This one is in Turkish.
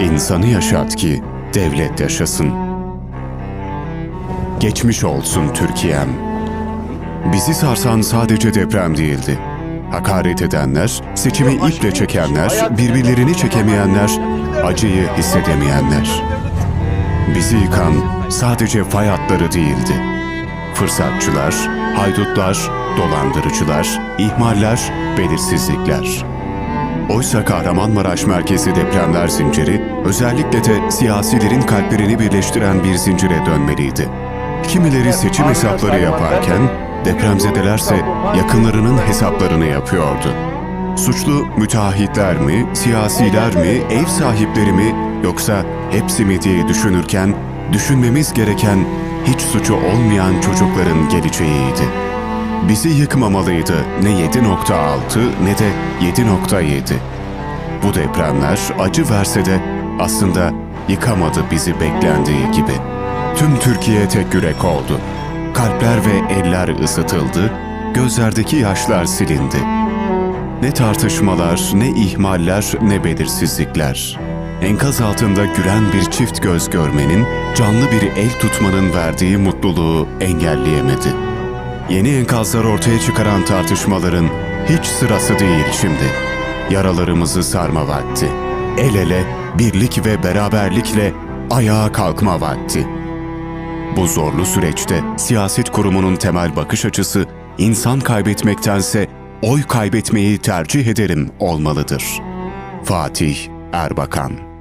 İnsanı yaşat ki devlet yaşasın. Geçmiş olsun Türkiye'm. Bizi sarsan sadece deprem değildi. Hakaret edenler, seçimi iple çekenler, birbirlerini çekemeyenler, acıyı hissedemeyenler. Bizi yıkan sadece fay hatları değildi. Fırsatçılar, haydutlar, dolandırıcılar, ihmaller, belirsizlikler. Oysa Kahramanmaraş merkezi depremler zinciri özellikle de siyasilerin kalplerini birleştiren bir zincire dönmeliydi. Kimileri seçim hesapları yaparken depremzedelerse yakınlarının hesaplarını yapıyordu. Suçlu müteahhitler mi, siyasiler mi, ev sahipleri mi yoksa hepsi mi diye düşünürken düşünmemiz gereken hiç suçu olmayan çocukların geleceğiydi. Bizi yıkmamalıydı ne 7.6 ne de 7.7. Bu depremler acı verse de aslında yıkamadı bizi beklendiği gibi. Tüm Türkiye tek yürek oldu. Kalpler ve eller ısıtıldı, gözlerdeki yaşlar silindi. Ne tartışmalar, ne ihmaller, ne belirsizlikler. Enkaz altında gülen bir çift göz görmenin, canlı bir el tutmanın verdiği mutluluğu engelleyemedi. Yeni enkazlar ortaya çıkaran tartışmaların hiç sırası değil şimdi. Yaralarımızı sarma vakti. El ele, birlik ve beraberlikle ayağa kalkma vakti. Bu zorlu süreçte siyaset kurumunun temel bakış açısı insan kaybetmektense oy kaybetmeyi tercih ederim olmalıdır. Fatih Erbakan